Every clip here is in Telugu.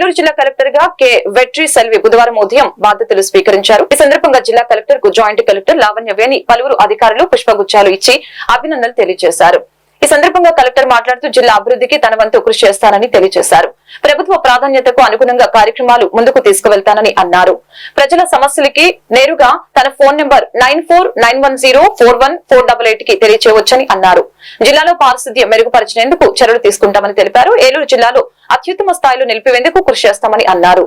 ఏలూరు జిల్లా కలెక్టర్గా కె వెట్రి సెల్వి బుధవారం ఉదయం బాధ్యతలు స్వీకరించారు. ఈ సందర్భంగా జిల్లా కలెక్టర్కు జాయింట్ కలెక్టర్ లావణ్య వేణి పలువురు అధికారులు పుష్పగుచ్చాలు ఇచ్చి అభినందనలు తెలియజేశారు. ఈ సందర్భంగా కలెక్టర్ మాట్లాడుతూ జిల్లా అభివృద్ధికి తన వంతు కృషి చేస్తానని తెలియజేశారు. ప్రభుత్వ ప్రాధాన్యతకు అనుగుణంగా కార్యక్రమాలు ముందుకు తీసుకువెళ్తానని అన్నారు. ప్రజల సమస్యలకి నేరుగా తన phone number nine four nine one zero four one four double ఎయిట్కి తెలియచేయవచ్చని అన్నారు. జిల్లాలో పారిశుద్ధ్యం మెరుగుపరిచినందుకు చర్యలు తీసుకుంటామని తెలిపారు. ఏలూరు జిల్లాలో అత్యుత్తమ స్థాయిలో నిలిపివేందుకు కృషి చేస్తామని అన్నారు.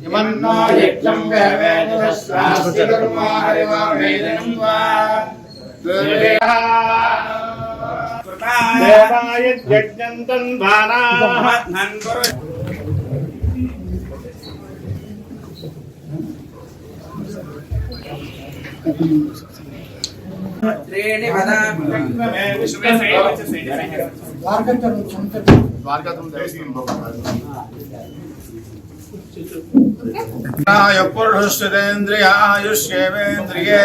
ఇమన్నో యజ్ఞం వేవేదస్వాస్తి ధర్మో హరిమో వేదనం వా దేవాయ యజ్ఞం తన్వానాః త్రీణి పదామే విశ్వమే పురుషురేంద్రియ ఆయుష్యేవేంద్రియే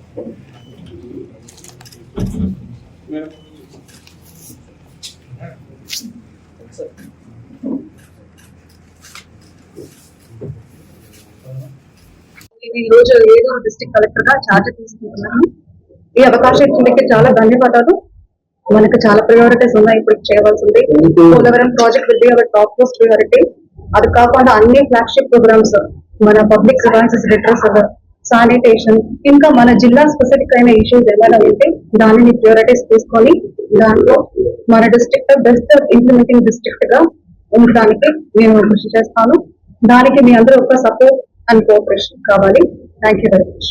ఈ రోజు ఏలూరు డిస్ట్రిక్ట్ కలెక్టర్గా ఛార్జ్ తీసుకుంటున్నాను. ఈ అవకాశం ఇచ్చినందుకు చాలా ధన్యవాదాలు. మనకు చాలా ప్రయారిటీస్ ఉన్నాయి. ఇప్పుడు చేయవలసింది Polavaram project will be our topmost priority అది కాకుండా అన్ని ఫ్లాగ్షిప్ ప్రోగ్రామ్స్ మన పబ్లిక్ సర్వీసెస్ రిటర్న్స్ శానిటేషన్ ఇంకా మన జిల్లా స్పెసిఫిక్ అయిన ఇష్యూస్ ఏమైనా ఉంటే దానిని ప్రియారిటీస్ తీసుకొని దాంట్లో మన డిస్ట్రిక్ట్ బెస్ట్ ఇంప్లిమెంటింగ్ డిస్ట్రిక్ట్గా ఉండడానికి నేను కృషి చేస్తాను. దానికి మీ అందరూ ఒక సపోర్ట్ అండ్ కోఆపరేషన్ కావాలి థ్యాంక్ యూ వెరీ మచ్